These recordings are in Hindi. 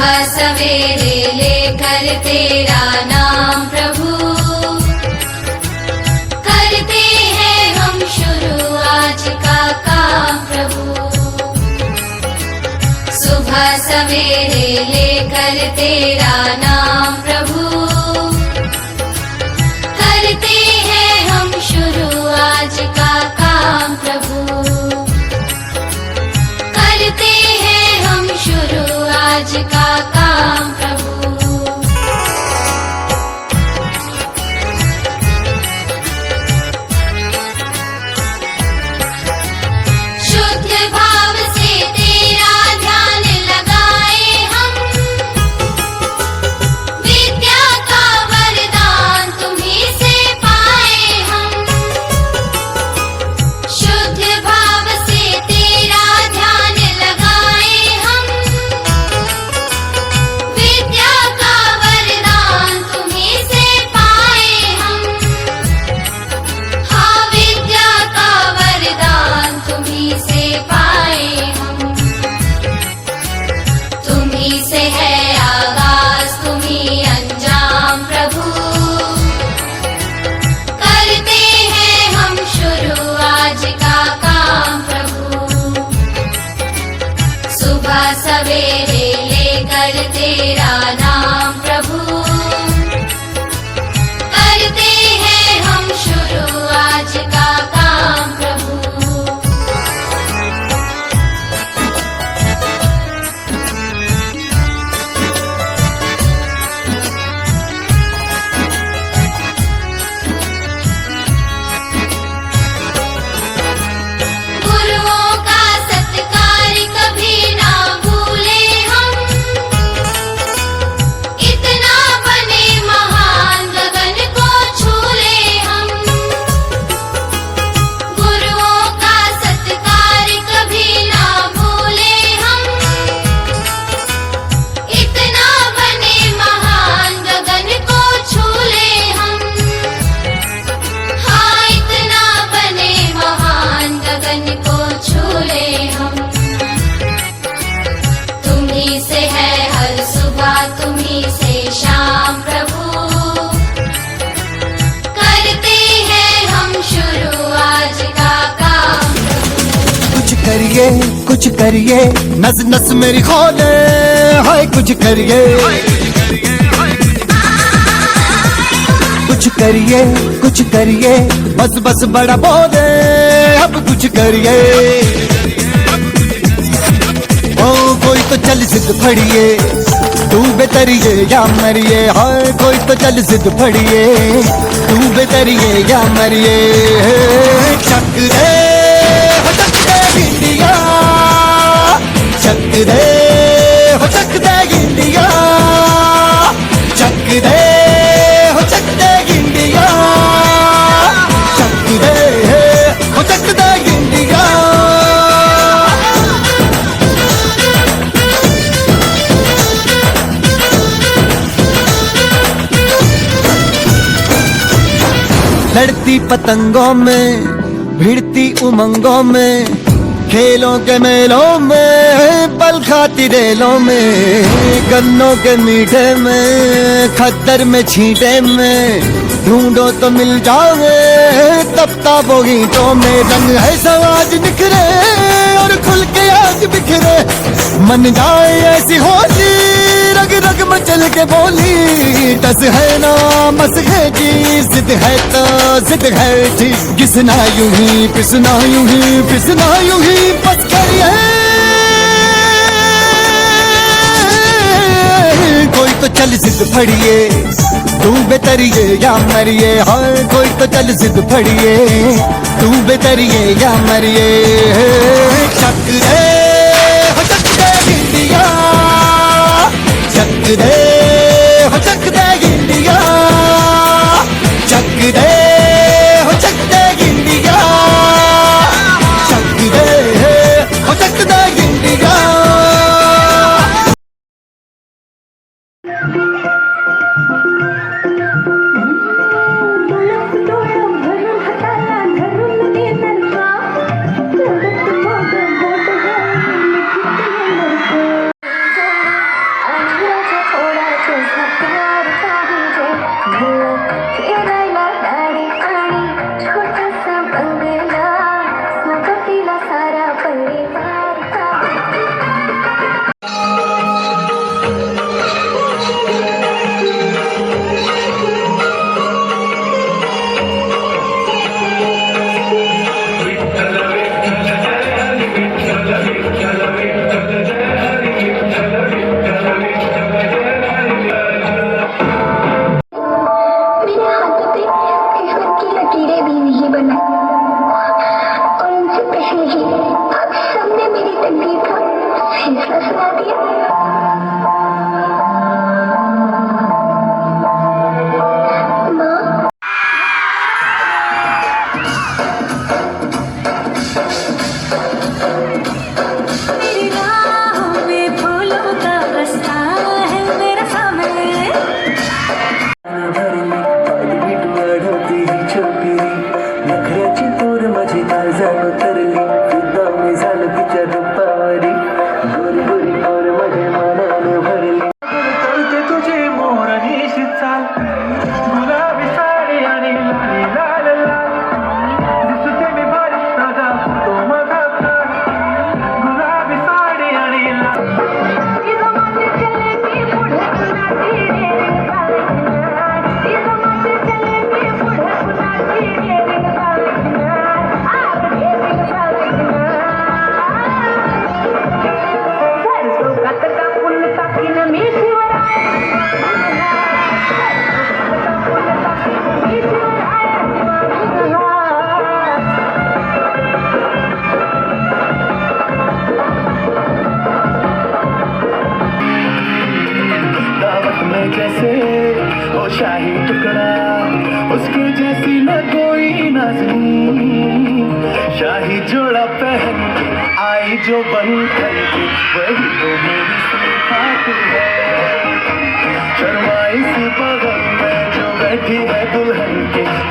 सुबह सवेरे लेकर तेरा नाम प्रभु। करते हैं हम शुरू आज का काम प्रभु। सुबह सवेरे लेकर तेरा नाम प्रभु। करते हैं हम शुरू आज का काम प्रभु। आज करिए, कुछ करिए। नस नस मेरी खोले, हाय, कुछ करिए। कुछ करिए कुछ करिए। बस बस बड़ा बोले, अब कुछ करिए। ओ, कोई तो चल सिद्ध फड़िए, तू बेतरिए या मरिए। हाय, कोई तो चल सिद्ध फड़िए, तू बेतरिए या मरिए। लड़ती पतंगों में, भिड़ती उमंगों में, खेलों के मेलों में, पल खाती रेलों में, गन्नों के मीठे में, खद्दर में छींटे में, ढूंढो तो मिल जाओगे ताबो गीतों में, रंग है समाज निखरे और खुल के आज बिखरे, मन जाए ऐसी होली रग रग मचल के बोली, टस है ना, मस है जी, जिद है तो जिद है जी। घिसना यूँ ही पिसना यूँ ही पिसना यूँ ही बस करिए कोई तो चल जिद फड़िए, तू बेतरिए या मरिए हाँ कोई तो चल जिद फड़िए, तू बेतरिए या मरिए। चक हो चक दे हो चक दे इंडिया चक दे हो ti. शाही टुकड़ा, उसके जैसी न कोई नजनी शाही जोड़ा पहन आई जो बन वही तो मेरी है। शर्मा सी बगल में जो बैठी है दुल्हन के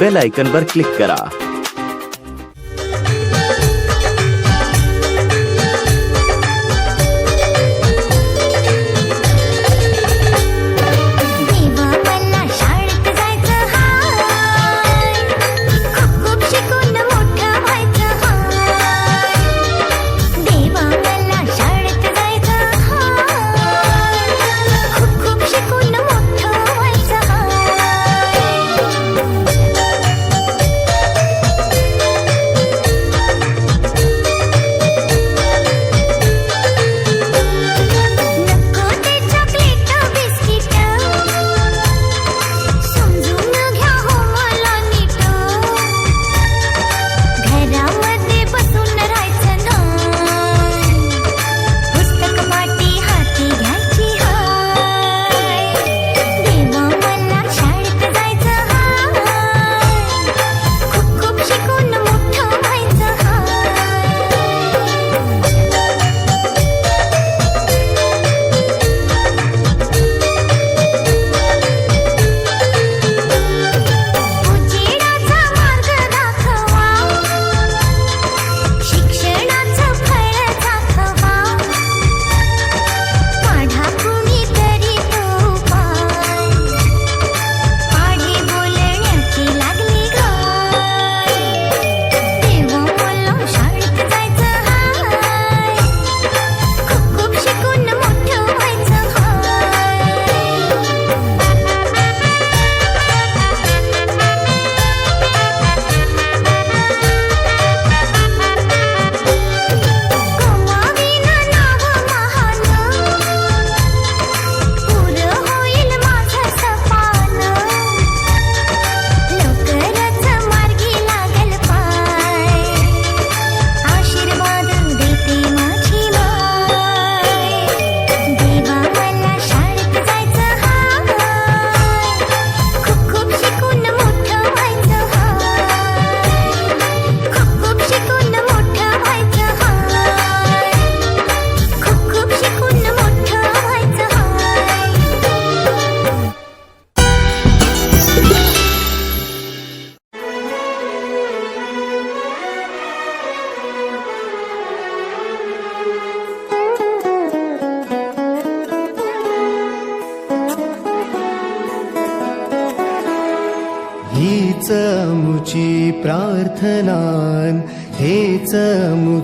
बेल आइकन वर क्लिक करा